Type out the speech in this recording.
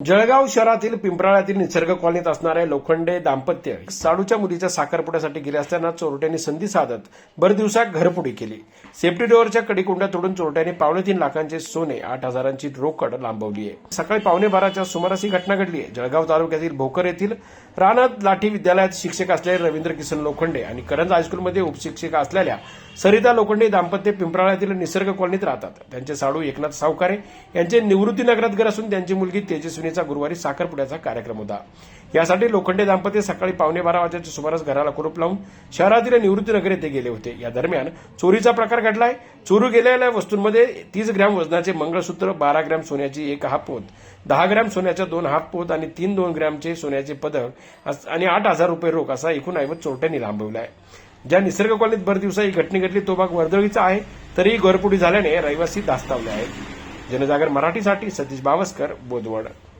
जळगाव शहरातील पिंपराळ्यातील निसर्ग कॉलनीत असणारे लोखंडे दाम्पत्य साडूच्या मुलीच्या साखरपुड्यासाठी गेले असताना चोरट्यांनी संधी साधत भर दिवसात घरपुडी केली. सेफ्टी डोअरच्या कडीकुंड्या तोडून चोरट्यांनी पावणे तीन लाखांचे सोने आठ हजारांची रोकड लांबवली आहे. सकाळी पावणे बाराच्या सुमारास ही घटना घडली आहे. जळगाव तालुक्यातील भोकर येथील रानात लाठी विद्यालयात शिक्षक असलेले रवींद्र किसन लोखंडे आणि करंज हायस्कूलमध्ये उपशिक्षिका असलेल्या सरिता लोखंडे दाम्पत्य पिंपराळ्यातील निसर्ग कॉलनीत राहतात. त्यांचे साडू एकनाथ सावकारे यांचे निवृत्तीनगरात घर असून त्यांची मुलगी तेजस्विनीचा गुरुवारी साखरपुड्याचा कार्यक्रम होता. यासाठी लोखंडे दाम्पत्य सकाळी पावणे बारा वाजेच्या सुमारास घराला कुरूप लावून शहरातील निवृत्तीनगर येथे गेले होते. या दरम्यान चोरीचा प्रकार घडलाय. चोरू गेलेल्या वस्तूंमध्ये तीस ग्रॅम वजनाचे मंगळसूत्र बारा ग्रॅम सोन्याची एक हाफ पोत दहा ग्रॅम सोन्याच्या दोन हाफ पोत आणि तीन दोन ग्रॅमचे सोन्याचे पदक आणि आठ हजार रुपये रोख असा एकूण ऐवज चोरट्यांनी लांबवला आहे ज्या निसर्ग कॉलनीत भर दिवसा ही घटना घडली तो भाग वर्दळीचा आहे तरीही घरपुडी झाल्याने रहिवासी दास्तावले आहेत. जनजागर मराठीसाठी सतीश बावस्कर बोदवड